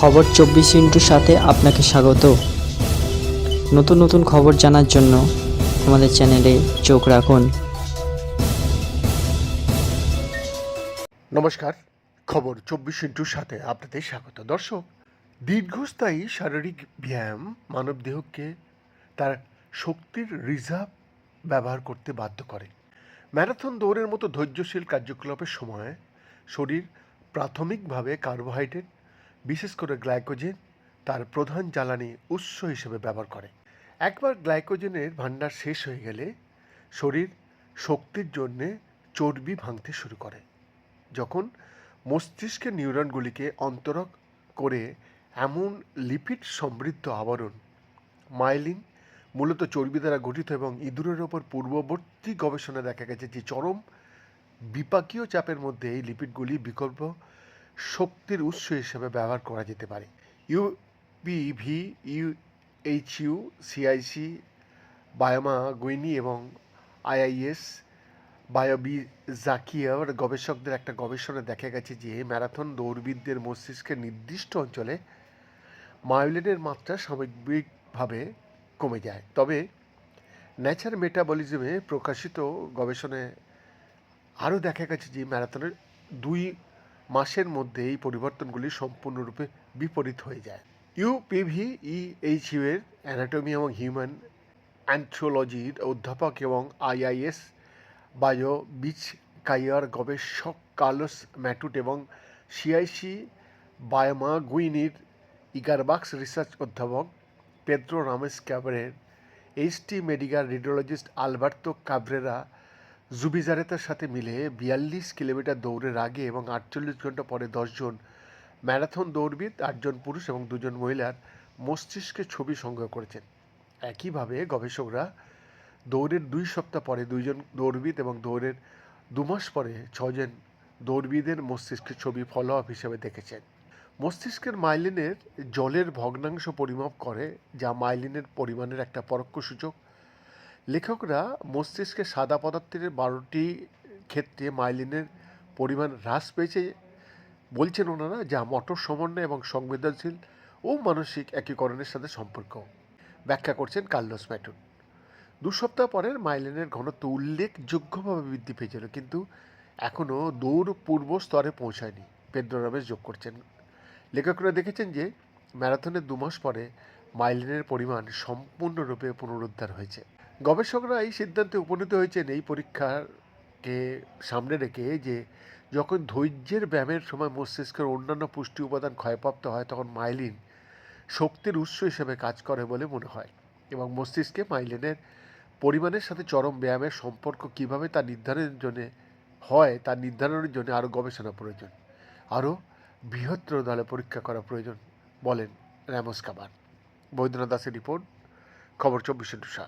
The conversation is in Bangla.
খবর চব্বিশ ইন্টুর সাথে আপনাকে স্বাগত। নতুন নতুন খবর জানার জন্য আমাদের চ্যানেলে চোখ রাখুন। নমস্কার, খবর চব্বিশ ইন্টুর সাথে আপনাদের স্বাগত। দর্শক, দীর্ঘস্থায়ী শারীরিক ব্যায়াম মানবদেহকে তার শক্তির রিজার্ভ ব্যবহার করতে বাধ্য করে। ম্যারাথন দৌড়ের মতো ধৈর্যশীল কার্যকলাপের সময় শরীর প্রাথমিকভাবে কার্বোহাইড্রেট বিশেষ করে গ্লাইকোজেন তার প্রধান জ্বালানি উৎস হিসেবে ব্যবহার করে। একবার গ্লাইকোজেনের ভাণ্ডার শেষ হয়ে গেলে শরীর শক্তির জন্যে চর্বি ভাঙতে শুরু করে। যখন মস্তিষ্কের নিউরনগুলিকে অন্তরক করে এমন লিপিড সমৃদ্ধ আবরণ, মাইলিন মূলত চর্বি দ্বারা গঠিত এবং ইঁদুরের ওপর পূর্ববর্তী গবেষণা দেখা গেছে যে চরম বিপাকীয় চাপের মধ্যে এই লিপিডগুলি বিকল্প শক্তির উৎস হিসেবে ব্যবহার করা যেতে পারে। ইউপিভি ইউএইচইউ সিআইসি বায়োমা গুইনি এবং আইআইএস বায়োবি জাকিয়ার গবেষকদের একটা গবেষণা দেখা গেছে যে ম্যারাথন দৌড়বিদদের মস্তিষ্কের নির্দিষ্ট অঞ্চলে মায়োলিনের মাত্রা সামগ্রিকভাবে কমে যায়। তবে ন্যাচার মেটাবলিজমে প্রকাশিত গবেষণায় আরও দেখা গেছে যে ম্যারাথনের দুই মাসের মধ্যে এই পরিবর্তনগুলি সম্পূর্ণরূপে বিপরীত হয়ে যায়। ইউপিভি ইএইচইউ এর অ্যানাটমি এবং হিউম্যান অ্যান্থ্রোলজির অধ্যাপক এবং আইআইএস বায়ো বিচ কাইয়ার গবেষক কার্লোস ম্যাটুট এবং সিআইসি বায়োমা গুইনির ইগারবাক্স রিসার্চ অধ্যাপক Pedro Ramos Cabrer HT medical radiologist Alberto Cabrera জুবিজারেতার সাথে মিলে বিয়াল্লিশ কিলোমিটার দৌড়ের আগে এবং আটচল্লিশ ঘণ্টা পরে দশজন ম্যারাথন দৌড়বিদ, আটজন পুরুষ এবং দুজন মহিলার মস্তিষ্কের ছবি সংগ্রহ করেছেন। একইভাবে গবেষকরা দৌড়ের দুই সপ্তাহ পরে দুইজন দৌড়বিদ এবং দৌড়ের দু মাস পরে ছজন দৌড়বিদের মস্তিষ্কের ছবি ফলো আপ হিসেবে দেখেছেন। মস্তিষ্কের মাইলিনের জলের ভগ্নাংশ পরিমাপ করে, যা মাইলিনের পরিমাণের একটা পরোক্ষ সূচক লেখকরা মস্তিষ্কে সাদা পদার্থের বারোটি ক্ষেত্রে মাইলিনের পরিমাণ হ্রাস পেয়েছে। বলছেন ওনারা যা মটর সমন্বয় এবং সংবেদনশীল ও মানসিক একীকরণের সাথে সম্পর্ক। ব্যাখ্যা করছেন কার্লোস ম্যাটুন। দু সপ্তাহ পরের মাইলেনের ঘনত্ব উল্লেখযোগ্যভাবে বৃদ্ধি পেয়েছিল, কিন্তু এখনও দৌড় পূর্ব স্তরে পৌঁছায়নি। পেদ্রো রমেশ যোগ করছেন। লেখকরা দেখেছেন যে ম্যারাথনের দু মাস পরে মাইলিনের পরিমাণ সম্পূর্ণরূপে পুনরুদ্ধার হয়েছে। গবেষকরা এই সিদ্ধান্তে উপনীত হয়েছেন এই পরীক্ষাকে সামনে রেখে যে যখন ধৈর্যের ব্যায়ামের সময় মস্তিষ্কের অন্যান্য পুষ্টি উপাদান ক্ষয়প্রাপ্ত হয়, তখন মাইলিন শক্তির উৎস হিসেবে কাজ করে বলে মনে হয় এবং মস্তিষ্কে মাইলিনের পরিমাণের সাথে চরম ব্যায়ামের সম্পর্ক কীভাবে তা নির্ধারণের জন্য হয়, তা নির্ধারণের জন্য আরও গবেষণা প্রয়োজন, আরও বৃহত্তর দলে পরীক্ষা করা প্রয়োজন বলেন র্যামোস কাবার বৈদ্যনাথ দাসের রিপোর্ট, খবর চব্বিশ সাত।